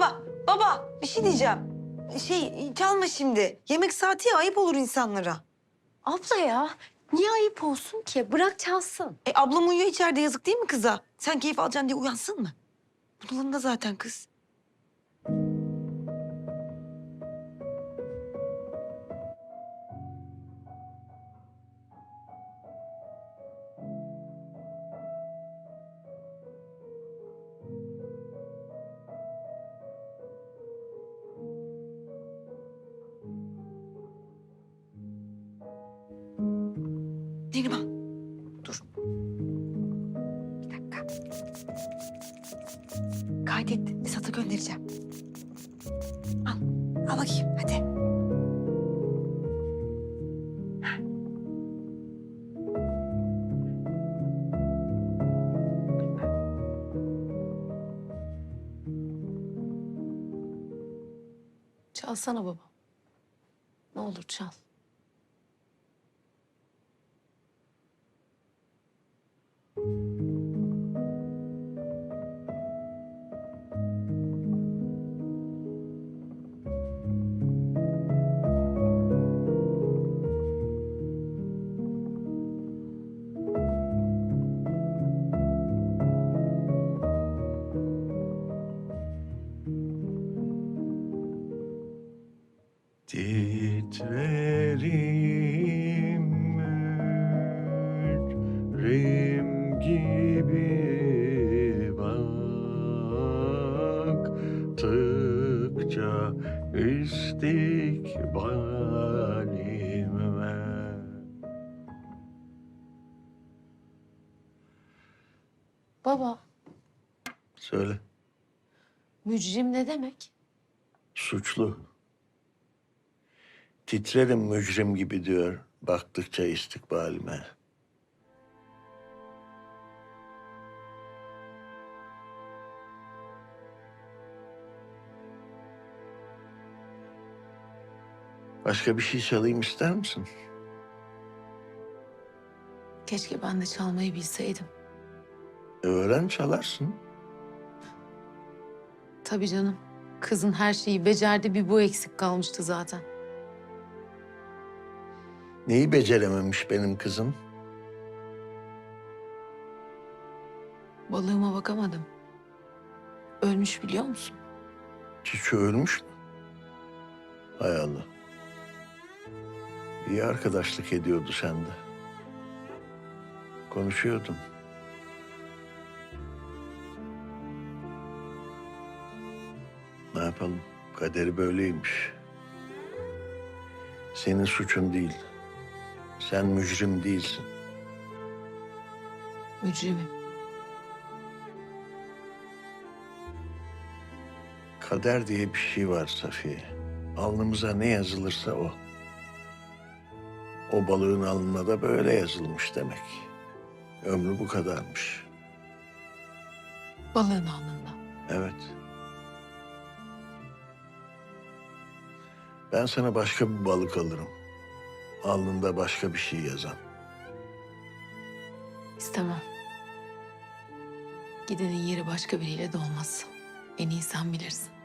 baba, baba bir şey diyeceğim. Şey çalma şimdi. Yemek saati ya ayıp olur insanlara. Abla ya niye ayıp olsun ki? Bırak çalsın. E ablam uyuyor içeride yazık değil mi kıza? Sen keyif alacaksın diye uyansın mı? Bunalımda zaten kız. Neriman, dur. Bir dakika. Kaydet, Esat'a göndereceğim. Al, al bakayım hadi. Çalsana baba. Ne olur çal. Titrerim mücrim gibi baktıkça istikbalime. Baba Söyle, mücrim ne demek? suçlu. Titrerim mücrim gibi diyor baktıkça istikbalime. Başka bir şey çalayım ister misin? Keşke ben de çalmayı bilseydim. Öğren çalarsın. Tabii canım. Kızın her şeyi becerdi bir bu eksik kalmıştı zaten. Neyi becerememiş benim kızım? Balığıma bakamadım. Ölmüş biliyor musun? Çiçi ölmüş mü? Hay Allah. İyi arkadaşlık ediyordu sende. Konuşuyordun. Ne yapalım? Kaderi böyleymiş. Senin suçun değil. Sen mücrim değilsin. Mücrimim. Kader diye bir şey var Safiye. Alnımıza ne yazılırsa o. O balığın alnına da böyle yazılmış demek. Ömrü bu kadarmış. Balığın alnında. Evet. Ben sana başka bir balık alırım. Alnında başka bir şey yazan. İstemem. Gidenin yeri başka biriyle de olmaz. En iyi sen bilirsin.